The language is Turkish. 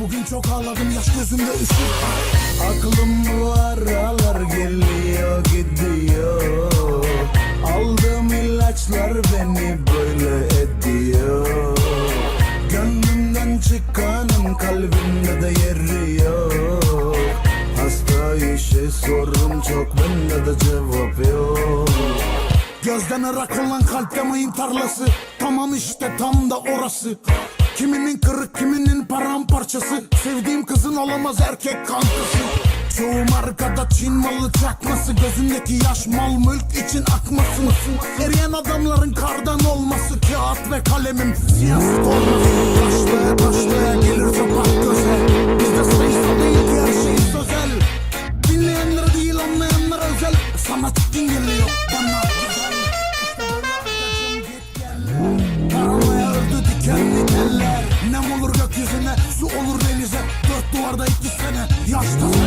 Bugün çok ağladım yaş gözümde ışık Aklım bu aralar geliyor gidiyor. Aldığım ilaçlar beni böyle ediyor. Gönlümden çıkanın kalbimde de yeri yok. Hasta işe sorun çok bende de cevap yok. Gözden ırak olan kalpte mayın tarlası. Tamam işte tam da orası. Kiminin kırık kiminin paramparçası Sevdiğim kızın olamaz erkek kankası. Çoğu markada Çin malı çakması. Gözündeki yaş mal mülk için akması. Eriyen adamların kardan olması. Kağıt ve kalemim siyah olması Costas.